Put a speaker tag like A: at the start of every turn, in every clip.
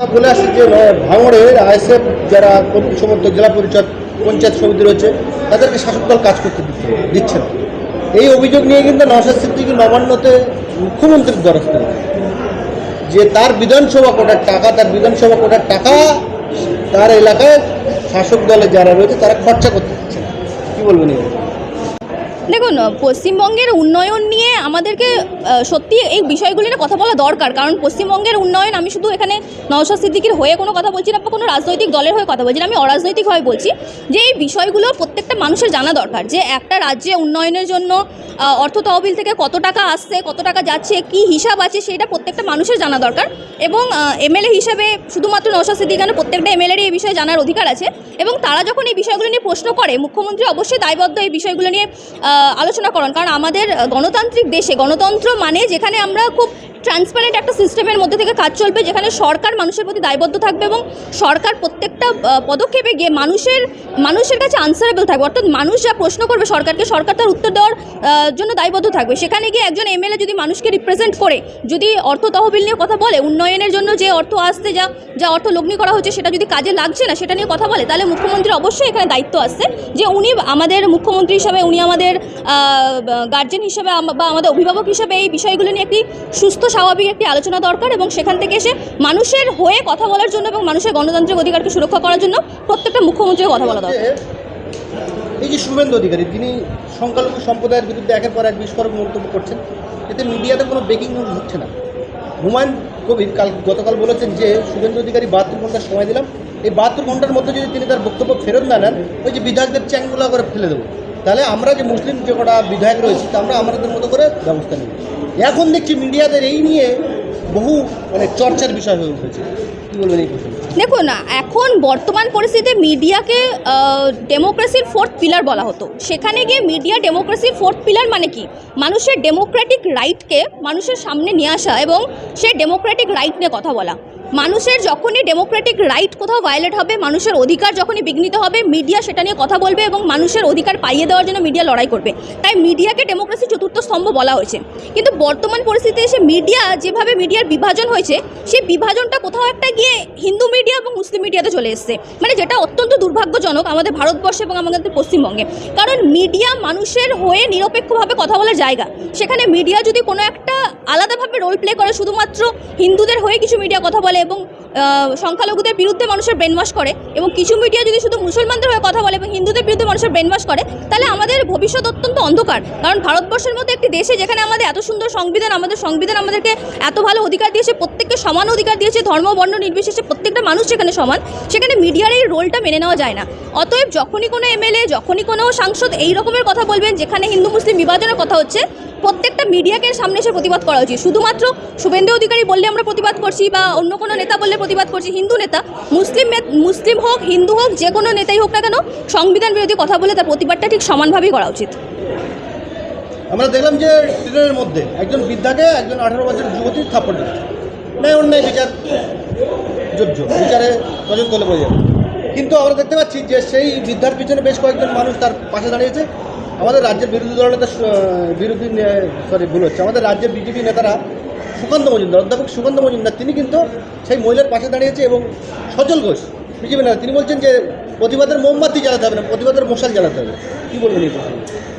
A: বলে আসছি যে ভাঙড়ে আইএসএফ যারা কর্মী সমর্থক জেলা পরিষদ, পঞ্চায়েত সমিতি রয়েছে, তাদেরকে শাসক দল কাজ করতে দিচ্ছে না এই অভিযোগ নিয়ে কিন্তু নওশাদ সিদ্দিকি নবান্নতে মুখ্যমন্ত্রীর হয়েছে। যে তার বিধানসভা কোটার টাকা, তার বিধানসভা কোটার টাকা, তার এলাকায় শাসক দলে যারা রয়েছে, তারা খরচা করতে দিচ্ছে কি বলবেন?
B: দেখুন পশ্চিমবঙ্গের উন্নয়ন নিয়ে আমাদেরকে সত্যি এই বিষয়গুলি নিয়ে কথা বলা দরকার। কারণ পশ্চিমবঙ্গের উন্নয়ন, আমি শুধু এখানে নওশাদ সিদ্দিকির হয়ে কোনো কথা বলছি না, বা কোনো রাজনৈতিক দলের হয়ে কথা বলছি না, আমি অরাজনৈতিকভাবে বলছি যে এই বিষয়গুলো প্রত্যেকটা মানুষের জানা দরকার, যে একটা রাজ্যে উন্নয়নের জন্য অর্থ তহবিল থেকে কত টাকা আসছে, কত টাকা যাচ্ছে, কি হিসাব আছে, সেটা প্রত্যেকটা মানুষের জানা দরকার। এবং এমএলএ হিসাবে শুধুমাত্র নওশাদ সিদ্দিকি কেন, প্রত্যেকটা এমএলএরই এই বিষয়ে জানার অধিকার আছে। এবং তারা যখন এই বিষয়গুলো নিয়ে প্রশ্ন করে, মুখ্যমন্ত্রী অবশ্যই দায়বদ্ধ এই বিষয়গুলো নিয়ে আলোচনা করেন। কারণ আমাদের গণতান্ত্রিক দেশে গণতন্ত্র মানে যেখানে আমরা খুব ট্রান্সপারেন্ট একটা সিস্টেমের মধ্যে থেকে কাজ চলবে, যেখানে সরকার মানুষের প্রতি দায়বদ্ধ থাকবে এবং সরকার প্রত্যেকটা পদক্ষেপে গিয়ে মানুষের মানুষের কাছে আনসারেবল থাকবে। অর্থাৎ মানুষ যা প্রশ্ন করবে সরকারকে, সরকার তার উত্তর দেওয়ার জন্য দায়বদ্ধ থাকবে। সেখানে গিয়ে একজন এমএলএ যদি মানুষকে রিপ্রেজেন্ট করে, যদি অর্থ তহবিল নিয়ে কথা বলে, উন্নয়নের জন্য যে অর্থ আসছে, যা যা অর্থ লগ্নি করা হচ্ছে, সেটা যদি কাজে লাগছে না, সেটা নিয়ে কথা বলে, তাহলে মুখ্যমন্ত্রীর অবশ্যই এখানে দায়িত্ব আসছে যে উনি আমাদের মুখ্যমন্ত্রী হিসাবে, উনি আমাদের গার্জেন হিসাবে, বা আমাদের অভিভাবক হিসাবে এই বিষয়গুলো নিয়ে একটি সুস্থ স্বাভাবিক একটি আলোচনা দরকার এবং সেখান থেকে এসে মানুষের হয়ে কথা বলার জন্য এবং মানুষের গণতান্ত্রিক অধিকারকে সুরক্ষা করার জন্য প্রত্যেকটা মুখ্যমন্ত্রীর কথা বলা দরকার।
A: এই যে শুভেন্দু অধিকারী, তিনি সংখ্যালঘু সম্প্রদায়ের বিরুদ্ধে একের পর এক বিস্ফোরক মন্তব্য করছেন। এতে মিডিয়াতে কোনো ব্রেকিং নিউজ হচ্ছে না। হুমায়ুন কবির কাল গতকাল বলেছেন যে, শুভেন্দু অধিকারী বাহাত্তর ঘণ্টা সময় দিলাম। এই বাহাত্তর ঘণ্টার মধ্যে যদি তিনি তার বক্তব্য ফেরত না নেন, ওই যে বিধায়কদের চ্যাংগুলা করে ফেলে দেবো। তাহলে আমরা যে মুসলিম যে কটা বিধায়ক রয়েছি, তা আমরা আমাদের মতো করে ব্যবস্থা নিই এখন দেখছি মিডিয়াদের এই নিয়ে বহু মানে চর্চার বিষয় হয়ে উঠেছে। কী বলবেন এই
B: দেখুন না এখন বর্তমান পরিস্থিতিতে মিডিয়াকে ডেমোক্রেসির ফোর্থ পিলার বলা হতো। সেখানে গিয়ে মিডিয়া ডেমোক্রেসির ফোর্থ পিলার মানে কি? মানুষের ডেমোক্রেটিক রাইটকে মানুষের সামনে নিয়ে আসা এবং সে ডেমোক্রেটিক রাইট নিয়ে কথা বলা। মানুষের যখনই ডেমোক্রেটিক রাইট কোথাও ভায়োলেট হবে, মানুষের অধিকার যখনই বিঘ্নিত হবে মিডিয়া সেটা নিয়ে কথা বলবে এবং মানুষের অধিকার পাইয়ে দেওয়ার জন্য মিডিয়া লড়াই করবে। তাই মিডিয়াকে ডেমোক্রেসি চতুর্থ স্তম্ভ বলা হয়েছে। কিন্তু বর্তমান পরিস্থিতিতে এসে মিডিয়া যেভাবে মিডিয়ার বিভাজন হয়েছে, সেই বিভাজনটা কোথাও একটা গিয়ে হিন্দু মিডিয়া এবং মুসলিম মিডিয়াতে চলে এসছে। মানে যেটা অত্যন্ত দুর্ভাগ্যজনক আমাদের ভারতবর্ষে এবং আমাদের পশ্চিমবঙ্গে। কারণ মিডিয়া মানুষের হয়ে নিরপেক্ষভাবে কথা বলার জায়গা। সেখানে মিডিয়া যদি কোনো একটা আলাদাভাবে রোল প্লে করে, শুধুমাত্র হিন্দুদের হয়ে কিছু মিডিয়া কথা বলে এবং সংখ্যালঘুদের বিরুদ্ধে মানুষের ব্রেনওয়াশ করে এবং কিছু মিডিয়া যদি শুধু মুসলমানদের হয়ে কথা বলে এবং হিন্দুদের বিরুদ্ধে মানুষের ব্রেনওয়াশ করে, তাহলে আমাদের ভবিষ্যৎ অত্যন্ত অন্ধকার। কারণ ভারতবর্ষের মধ্যে একটি দেশে যেখানে আমাদের এত সুন্দর সংবিধান, আমাদের সংবিধান আমাদেরকে এত ভালো অধিকার দিয়েছে, প্রত্যেককে সমান অধিকার দিয়েছে, ধর্ম, বর্ণ নির্বিশেষে প্রত্যেকটা মানুষ সেখানে সমান, সেখানে মিডিয়ার এই রোলটা মেনে নেওয়া যায় না। অতএব যখনই কোনো এমএলএ যখনই কোনো সাংসদ এই রকমের কথা বলবেন, যেখানে হিন্দু মুসলিম বিভাজনের কথা হচ্ছে প্রত্যেকটা মিডিয়াকে সামনে এসে প্রতিবাদ করা উচিত। শুধুমাত্র শুভেন্দু অধিকারী বললে আমরা প্রতিবাদ করছি বা অন্য কোনো নেতা বললে প্রতিবাদ করছি, হিন্দু নেতা, মুসলিম মুসলিম হোক, হিন্দু হোক, যে কোনো নেতাই হোক না কেন, সংবিধান বিরোধী কথা বলে তার প্রতিবাদটা ঠিক সমানভাবেই করা উচিত।
A: আমরা দেখলাম যে ট্রেনের মধ্যে একজন বৃদ্ধাকে একজন আঠারো বছরের যুবতী থাপ্পড় দিচ্ছে ন্যায় অন্যায় বিচার যোগ্য, বিচারে তদন্ত হলে বোঝা কিন্তু আমরা দেখতে পাচ্ছি যে সেই বৃদ্ধার পিছনে বেশ কয়েকজন মানুষ তার পাশে দাঁড়িয়েছে। আমাদের রাজ্যের বিরোধী দল নেতা বিরোধী সরি ভুল হচ্ছে। আমাদের রাজ্যের বিজেপি নেতারা সুকান্ত মজুমদার, অধ্যাপক সুকান্ত মজুমদার, তিনি কিন্তু সেই মহিলার পাশে দাঁড়িয়েছে এবং সজল ঘোষ, বিজেপি নেতা। তিনি বলছেন যে প্রতিবাদের মোমবাতি জ্বালাতে হবে না, প্রতিবাদের মশাল জ্বালাতে হবে। কী বলবেন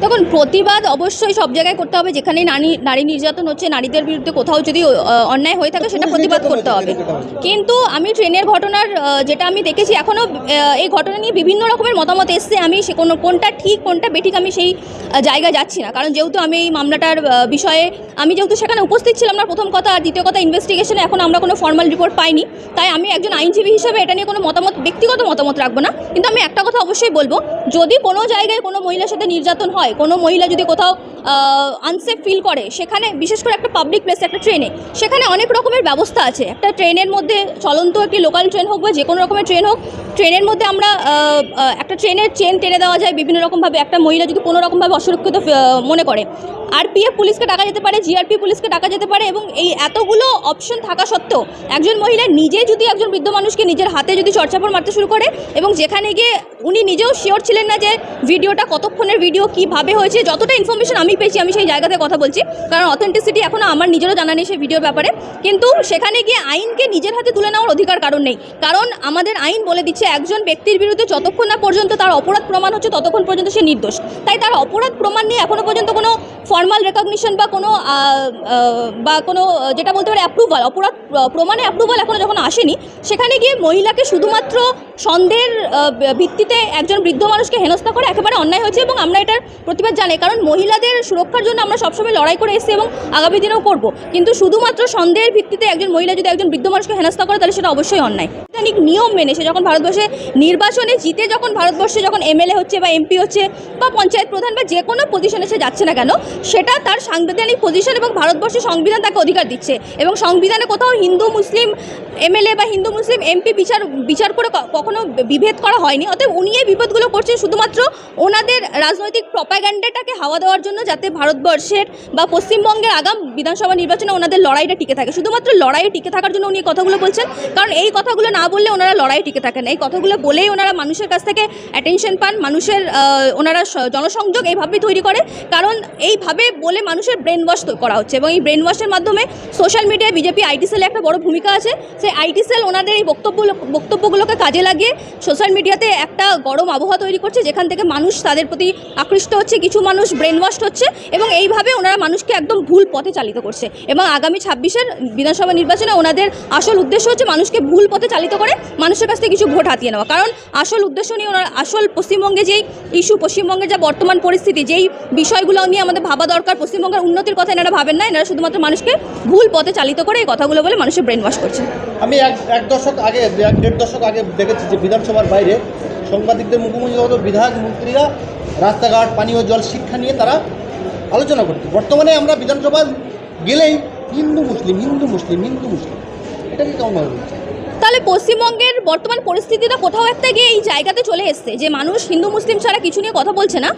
B: দেখুন প্রতিবাদ অবশ্যই সব জায়গায় করতে হবে যেখানে নারী নারী নির্যাতন হচ্ছে নারীদের বিরুদ্ধে কোথাও যদি অন্যায় হয়ে থাকে সেটা প্রতিবাদ করতে হবে। কিন্তু আমি ট্রেনের ঘটনার যেটা আমি দেখেছি এখনও এই ঘটনা নিয়ে বিভিন্ন রকমের মতামত এসছে। আমি সে কোনো কোনটা ঠিক কোনটা বেঠিক আমি সেই জায়গায় যাচ্ছি না। কারণ যেহেতু আমি এই মামলাটার বিষয়ে আমি যেহেতু সেখানে উপস্থিত ছিলাম না প্রথম কথা আর দ্বিতীয় কথা ইনভেস্টিগেশনে এখন আমরা কোনো ফর্মাল রিপোর্ট পাইনি। তাই আমি একজন আইনজীবী হিসাবে এটা নিয়ে কোনো মতামত ব্যক্তিগত মতামত রাখব না। কিন্তু আমি একটা কথা অবশ্যই বলব যদি কোনো জায়গায় কোনো মহিলার সাথে নির্যাতন হয়, কোনো মহিলা যদি কোথাও আনসেফ ফিল করে, সেখানে বিশেষ করে একটা পাবলিক প্লেস একটা ট্রেনে সেখানে অনেক রকমের ব্যবস্থা আছে। একটা ট্রেনের মধ্যে চলন্ত একটি লোকাল ট্রেন হোক বা যে কোনো রকমের ট্রেন হোক ট্রেনের মধ্যে আমরা একটা ট্রেনের চেন টেনে দেওয়া যায় বিভিন্ন রকমভাবে। একটা মহিলা যদি কোনো রকমভাবে অসুরক্ষিত মনে করে আরপিএফ পুলিশকে ডাকা যেতে পারে জিআরপি পুলিশকে ডাকা যেতে পারে এবং এই এতগুলো অপশন থাকা সত্ত্বেও একজন মহিলা নিজে যদি একজন বৃদ্ধ মানুষকে নিজের হাতে যদি চর্চাপড় মারতে শুরু করে এবং যেখানে গিয়ে উনি নিজেও শিওর ছিলেন না যে ভিডিওটা কতক্ষণের ভিডিও কীভাবে হয়েছে, যতটা ইনফরমেশন আমি পেয়েছি, আমি সেই জায়গাতে কথা বলছি। কারণ অথেন্টিসিটি এখনও আমার নিজেরও জানা নেই সেই ভিডিওর ব্যাপারে। কিন্তু সেখানে গিয়ে আইনকে নিজের হাতে তুলে নেওয়ার অধিকার কারণ নেই। কারণ আমাদের আইন বলে দিচ্ছে, একজন ব্যক্তির বিরুদ্ধে যতক্ষণ না পর্যন্ত তার অপরাধ প্রমাণ হচ্ছে, ততক্ষণ পর্যন্ত সে নির্দোষ। তাই তার অপরাধ প্রমাণ নিয়ে এখনও পর্যন্ত কোনো ফর্মাল রেকগনিশন বা কোনো বা কোনো, যেটা বলতে পারে অ্যাপ্রুভাল অপরাধ প্রমাণে অ্যাপ্রুভাল এখনও যখন আসেনি, সেখানে গিয়ে মহিলাকে শুধুমাত্র সন্দেহের ভিত্তিতে একজন বৃদ্ধ মানুষকে হেনস্থা করে একেবারে অন্যায় হয়েছে এবং আমরা এটার প্রতিবাদ জানাই। কারণ মহিলাদের সুরক্ষার জন্য আমরা সবসময় লড়াই করে এসেছি এবং আগামী দিনেও করব। কিন্তু শুধুমাত্র সন্দেহের ভিত্তিতে একজন মহিলা যদি একজন বৃদ্ধ মানুষকে হেনস্থা করে, তাহলে সেটা অবশ্যই অন্যায়। সাংবিধানিক নিয়ম মেনে সে যখন ভারতবর্ষে নির্বাচনে জিতে যখন ভারতবর্ষে যখন এমএলএ হচ্ছে বা এমপি হচ্ছে বা পঞ্চায়েত প্রধান বা যে কোনো পজিশনে সে যাচ্ছে না কেন সেটা তার সাংবিধানিক পজিশন এবং ভারতবর্ষের সংবিধান তাকে অধিকার দিচ্ছে। এবং সংবিধানে কোথাও হিন্দু, মুসলিম এমএলএ বা হিন্দু, মুসলিম এমপি বিচার বিচার করে কখনো বিভেদ করা হয়নি। অতএব উনি এই বিপদগুলো করছেন শুধুমাত্র ওনাদের রাজনৈতিক প্রপাগ্যান্ডাটাকে হাওয়া দেওয়ার জন্য যাতে ভারতবর্ষের বা পশ্চিমবঙ্গের আগাম বিধানসভা নির্বাচনে ওনাদের লড়াইটা টিকে থাকে। শুধুমাত্র লড়াইয়ে টিকে থাকার জন্য উনি কথাগুলো বলছেন। কারণ এই কথাগুলো না বললে ওনারা লড়াই টিকে থাকেন। এই কথাগুলো বলেই ওনারা মানুষের কাছ থেকে অ্যাটেনশন পান, মানুষের ওনারা জনসংযোগ এইভাবেই তৈরি করে। কারণ এইভাবে বলে মানুষের ব্রেন ওয়াশ করা হচ্ছে এবং এই ব্রেন ওয়াশের মাধ্যমে সোশ্যাল মিডিয়ায় বিজেপি আইটি সেলে একটা বড় ভূমিকা আছে। সেই আইটি সেল ওনাদের এই বক্তব্য, বক্তব্যগুলোকে কাজে লাগিয়ে সোশ্যাল মিডিয়াতে একটা গরম আবহাওয়া তৈরি করছে, যেখান থেকে মানুষ তাদের প্রতি আকৃষ্ট হচ্ছে, কিছু মানুষ ব্রেন ওয়াশ হচ্ছে এবং এইভাবে ওনারা মানুষকে একদম ভুল পথে চালিত করছে এবং আগামী ছাব্বিশের বিধানসভা নির্বাচনে ওনাদের আসল উদ্দেশ্য হচ্ছে মানুষকে ভুল পথে চালিত করে মানুষের কাছ থেকে কিছু ভোট হাতিয়ে নেওয়া। কারণ আসল উদ্দেশ্য নিয়ে ওনারা, আসল পশ্চিমবঙ্গে যেই ইস্যু পশ্চিমবঙ্গের যা বর্তমান পরিস্থিতি, যেই বিষয়গুলো নিয়ে আমাদের ভাবা দরকার পশ্চিমবঙ্গের উন্নতির কথা এনারা ভাবেন না এনারা শুধুমাত্র মানুষকে ভুল পথে চালিত করে এই কথাগুলো বলে মানুষের ব্রেন ওয়াশ করছে।
A: আমি এক এক দশক আগে এক দেড় দশক আগে দেখেছি যে বিধানসভার বাইরে সাংবাদিকদের মুখোমুখি হতো বিধায়ক মন্ত্রীরা রাস্তাঘাট পানীয় জল শিক্ষা নিয়ে তারা আলোচনা করতো। বর্তমানে আমরা বিধানসভা গেলেই হিন্দু মুসলিম হিন্দু মুসলিম হিন্দু মুসলিম। এটা কি কেমন ভাবে
B: তাহলে পশ্চিমবঙ্গের বর্তমান পরিস্থিতিটা কোথাও একটা গিয়ে এই জায়গাতে চলে এসছে যে মানুষ হিন্দু, মুসলিম ছাড়া কিছু নিয়ে কথা বলছে না।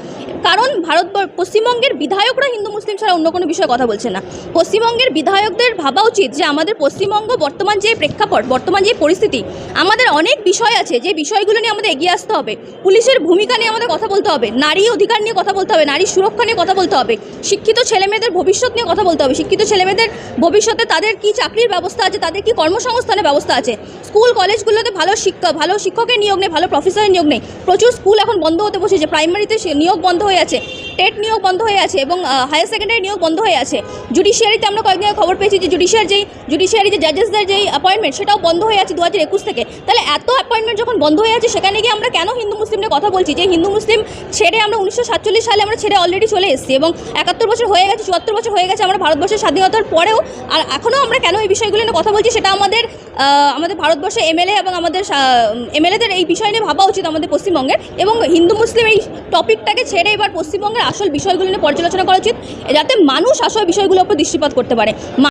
B: কারণ ভারত পশ্চিমবঙ্গের বিধায়করা হিন্দু, মুসলিম ছাড়া অন্য কোনো বিষয়ে কথা বলছে না। পশ্চিমবঙ্গের বিধায়কদের ভাবা উচিত যে আমাদের পশ্চিমবঙ্গ বর্তমান যে প্রেক্ষাপট, বর্তমান যে পরিস্থিতি, আমাদের অনেক বিষয় আছে যে বিষয়গুলো নিয়ে আমাদের এগিয়ে আসতে হবে। পুলিশের ভূমিকা নিয়ে আমাদের কথা বলতে হবে। নারী অধিকার নিয়ে কথা বলতে হবে। নারী সুরক্ষা নিয়ে কথা বলতে হবে। শিক্ষিত ছেলেমেয়েদের ভবিষ্যৎ নিয়ে কথা বলতে হবে। শিক্ষিত ছেলেমেয়েদের ভবিষ্যতে তাদের কি চাকরির ব্যবস্থা আছে? তাদের কি কর্মসংস্থানের ব্যবস্থা আছে? স্কুল, কলেজগুলোতে ভালো শিক্ষা ভালো শিক্ষকের নিয়োগ নেই, ভালো প্রফেসরের নিয়োগ নেই। প্রচুর স্কুল এখন বন্ধ হতে বসেছে প্রাইমারিতে নিয়োগ বন্ধ হয়ে আছে। টেট নিয়োগ বন্ধ হয়ে আছে এবং হায়ার সেকেন্ডারি নিয়োগ বন্ধ হয়ে আছে। জুডিশিয়ারিতে আমরা কয়েকদিন খবর পেয়েছি যে জুডিশিয়ার যেই জুডিশিয়ারি যে জাজেসদের যেই অ্যাপয়েন্টমেন্ট সেটাও বন্ধ হয়ে আছে দু হাজার একুশ থেকে। তাহলে এত অ্যাপয়েন্টমেন্ট যখন বন্ধ হয়ে আছে, সেখানে গিয়ে আমরা কেন হিন্দু মুসলিম নিয়ে কথা বলছি? যে হিন্দু মুসলিম ছেড়ে আমরা উনিশশো সাতচল্লিশ সালে আমরা ছেড়ে অলরেডি চলে এসেছি এবং একাত্তর বছর হয়ে গেছে, চুয়াত্তর বছর হয়ে গেছে আমরা ভারতবর্ষের স্বাধীনতার পরেও, আর এখনও আমরা কেন এই বিষয়গুলো নিয়ে কথা বলছি সেটা আমাদের আমাদের ভারতবর্ষে এমএলএ এবং আমাদের এমএলএদের এই বিষয় নিয়ে ভাবা উচিত আমাদের পশ্চিমবঙ্গের। এবং হিন্দু মুসলিম এই টপিকটাকে ছেড়ে এবার পশ্চিমবঙ্গের আসল বিষয়গুলো নিয়ে পর্যালোচনা করা উচিত যাতে মানুষ আসল বিষয়গুলোর উপর দৃষ্টিপাত করতে পারে।